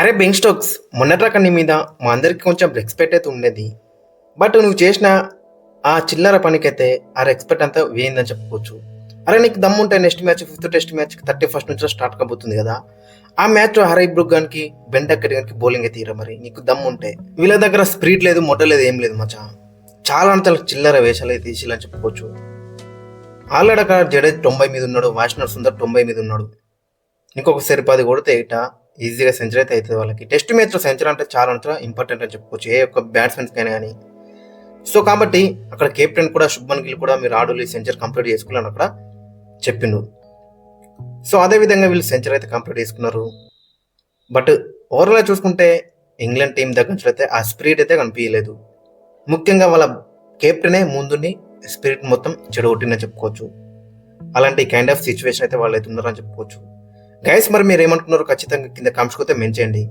అరే బెంగ్ స్టోక్స్ మొన్నట్రాక నీ మీద మా అందరికి కొంచెం రెస్పెక్ట్ అయితే ఉండేది. బట్ నువ్వు చేసిన ఆ చిల్లర పనికైతే ఆ రెస్పెక్ట్ అంతా వేయిందని చెప్పుకోవచ్చు. అరే నీకు దమ్ము ఉంటే next match fifth test match thirty first నుంచి స్టార్ట్ కాబోతుంది కదా. ఆ మ్యాచ్ హరై బ్రుక్ గానికి బెండక్కడి గానికి బౌలింగ్ అయితే తీరా మరి? నీకు దమ్ము ఉంటే. వీళ్ళ దగ్గర స్ప్రీట్ లేదు మొట్ట లేదు ఏం లేదు మచ్చా. చాలా అంత చిల్లర వేషాలు అయితే తీసిలని చెప్పుకోవచ్చు. ఆల్రెడీ అక్కడ జడేజ్ తొంభై మీద ఉన్నాడు వాషనర్ సుందర్ తొంభై మీద ఉన్నాడు. ఇంకొకసారి పది కొడితే ఇట ఈజీగా సెంచరీ అయితే అవుతుంది వాళ్ళకి. టెస్ట్ మ్యాచ్లో సెంచరీ అంటే చాలా అంత ఇంపార్టెంట్ అని చెప్పుకోవచ్చు. ఏ ఒక్క బ్యాట్స్మెన్స్ కానీ కానీ సో కాబట్టి అక్కడ కెప్టెన్ కూడా శుభ్మన్ గిల్ కూడా మీరు ఆడు సెంచరీ కంప్లీట్ చేసుకోవాలని అక్కడ చెప్పిండు. సో అదే విధంగా వీళ్ళు సెంచరీ అయితే కంప్లీట్ చేసుకున్నారు. బట్ ఓవరాల్ చూసుకుంటే ఇంగ్లాండ్ టీం దగ్గర నుంచి అయితే ఆ స్పిరిట్ అయితే కనిపించలేదు. ముఖ్యంగా వాళ్ళ కెప్టెనే ముందుని స్పిరిట్ మొత్తం చెడగొట్టిందని చెప్పుకోవచ్చు. అలాంటి కైండ్ ఆఫ్ సిచ్యువేషన్ అయితే వాళ్ళు అయితే ఉన్నారని చెప్పుకోవచ్చు. గైస్ మరి మీరు ఏమనుకున్నారు ఖచ్చితంగా కింద కామెంట్స్ అయితే మెన్చేయండి